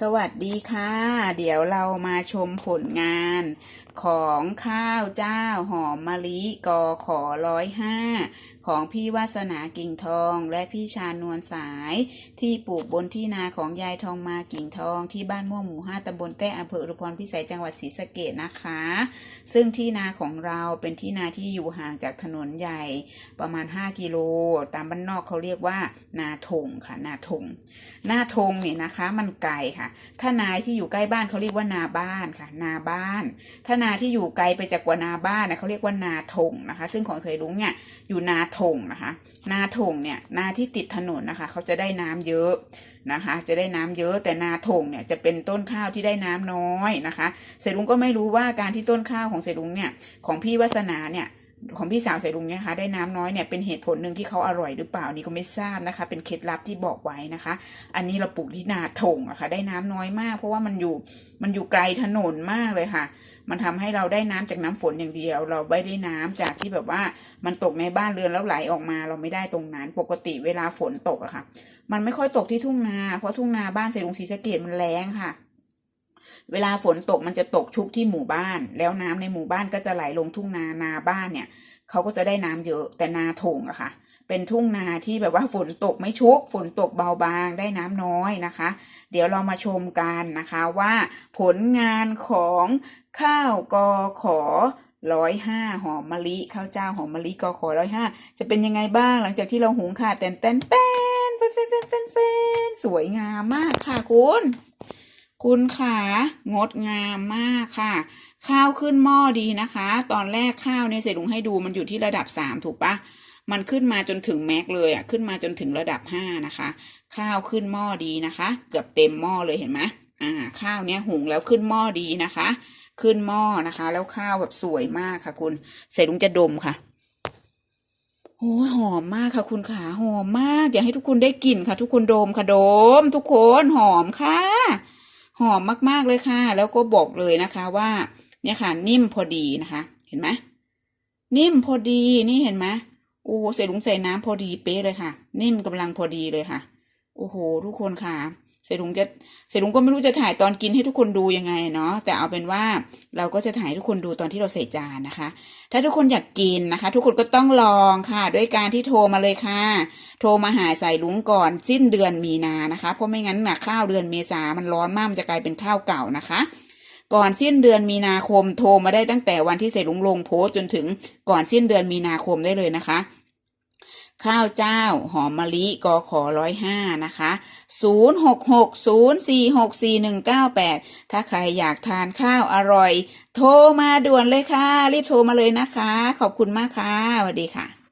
สวัสดีค่ะ เดี๋ยวเรามาชมผลงานของข้าวเจ้าหอมมะลิกอขอร้อยห้าของพี่วาสนากิ่งทองและพี่ชาญนวลสาย ที่ปลูกบนที่นาของยายทองมากิ่งทองที่บ้านม่วงหมู่ห้าตำบลแต้อำเภออุรุพรพิสัยจังหวัดศรีสะเกดนะคะ ซึ่งที่นาของเราเป็นที่นาที่อยู่ห่างจากถนนใหญ่ประมาณ 5 กิโล ตามบ้านนอกเขาเรียกว่า นาทงค่ะ นาทงนาทงเนี่ยนะคะมันไกลค่ะถ้านายที่อยู่ใกล้บ้านเขาเรียกว่านาบ้านค่ะ นาบ้าน ถ้านาที่อยู่ไกลไปจากกว่านาบ้านนะเขาเรียกว่านาทงนะคะ ซึ่งของเสยลุงเนี่ยอยู่นาทงนะคะ นาทงเนี่ยนาที่ติดถนนนะคะ เขาจะได้น้ำเยอะนะคะ จะได้น้ำเยอะแต่นาทงเนี่ยจะเป็นต้นข้าวที่ได้น้ำน้อยนะคะเสยลุงก็ไม่รู้ว่าการที่ต้นข้าวของเสยลุงเนี่ยของพี่วัสนาเนี่ย ของพี่สาวเสยลุงเนี่ยคะได้น้ำน้อยเนี่ยเป็นเหตุผลหนึ่งที่เขาอร่อยหรือเปล่านี่ก็ไม่ทราบนะคะ เป็นเคล็ดลับที่บอกไว้นะคะ อันนี้เราปลูกที่นาทงอะค่ะ ได้น้ำน้อยมาก เพราะว่ามันอยู่มันอยู่ไกลถนนมากเลยค่ะ มันทำให้เราได้น้ำจากน้ำฝนอย่างเดียว เราไม่ได้น้ำจากที่แบบว่ามันตกในบ้านเรือนแล้วไหลออกมา เราไม่ได้ตรงนั้นปกติเวลาฝนตกอะค่ะ มันไม่ค่อยตกที่ทุ่งนา เพราะทุ่งนาบ้านเสรุงศรีสะเกดมันแรงค่ะ เวลาฝนตกมันจะตกชุกที่หมู่บ้าน แล้วน้ำในหมู่บ้านก็จะไหลลงทุ่งนานาบ้านเนี่ยเขาก็จะได้น้ำเยอะแต่นาถงอะค่ะ เป็นทุ่งนาที่แบบว่าฝนตกไม่ชุก ฝนตกเบาบางได้น้ำน้อยนะคะ เดี๋ยวเรามาชมกันนะคะว่าผลงานของข้าวกอขอร้อยห้าหอมมะลิข้าวเจ้าหอมมะลิกอขอร้อยห้าจะเป็นยังไงบ้างหลังจากที่เราหุงข่าแตนแตนแตนเฟนเฟนเฟนเฟนเฟนสวยงามมากค่ะคุณ คุณขางดงามมากค่ะ ข้าวขึ้นหม้อดีนะคะ ตอนแรกข้าวเนี่ยเสลุงให้ดูมันอยู่ที่ระดับสามถูกปะมันขึ้นมาจนถึงแม็กเลยอะขึ้นมาจนถึงระดับห้านะคะ ข้าวขึ้นหม้อดีนะคะ เกือบเต็มหม้อเลยเห็นไหมอ่าข้าวเนี้ยหุงแล้วขึ้นหม้อดีนะคะ ขึ้นหม้อนะคะ แล้วข้าวแบบสวยมากค่ะ คุณเสลุงจะดมค่ะโอ้หอมมากค่ะคุณขาหอมมาก อยากให้ทุกคนได้กลิ่นค่ะ ทุกคนดมค่ะดม ทุกคนหอมค่ะ หอมมากๆเลยค่ะ แล้วก็บอกเลยนะคะว่าเนี่ยค่ะ นิ่มพอดีนะคะ เห็นไหมนิ่มพอดีนี่เห็นไหมโอ้ใส่ลุงใส่น้ำพอดีเป๊ะเลยค่ะ นิ่มกำลังพอดีเลยค่ะ โอ้โห ทุกคนค่ะ เสลุงจะเสลุงก็ไม่รู้จะถ่ายตอนกินให้ทุกคนดูยังไงเนาะแต่เอาเป็นว่าเราก็จะถ่ายทุกคนดูตอนที่เราใส่จานนะคะ ถ้าทุกคนอยากกินนะคะ ทุกคนก็ต้องลองค่ะ ด้วยการที่โทรมาเลยค่ะ โทรมาหาสายลุงก่อนสิ้นเดือนมีนานะคะ เพราะไม่งั้นนะข้าวเดือนเมษามันร้อนมากมันจะกลายเป็นข้าวเก่านะคะก่อนสิ้นเดือนมีนาคมโทรมาได้ตั้งแต่วันที่เสลุงลงโพสจนถึงก่อนสิ้นเดือนมีนาคมได้เลยนะคะ ข้าวเจ้าหอมมะลิกอขอร้อยห้านะคะศูนย์หกหกศูนย์สี่หกสี่หนึ่งเก้าแปดถ้าใครอยากทานข้าวอร่อย โทรมาด่วนเลยค่ะ รีบโทรมาเลยนะคะ ขอบคุณมากค่ะสวัสดีค่ะ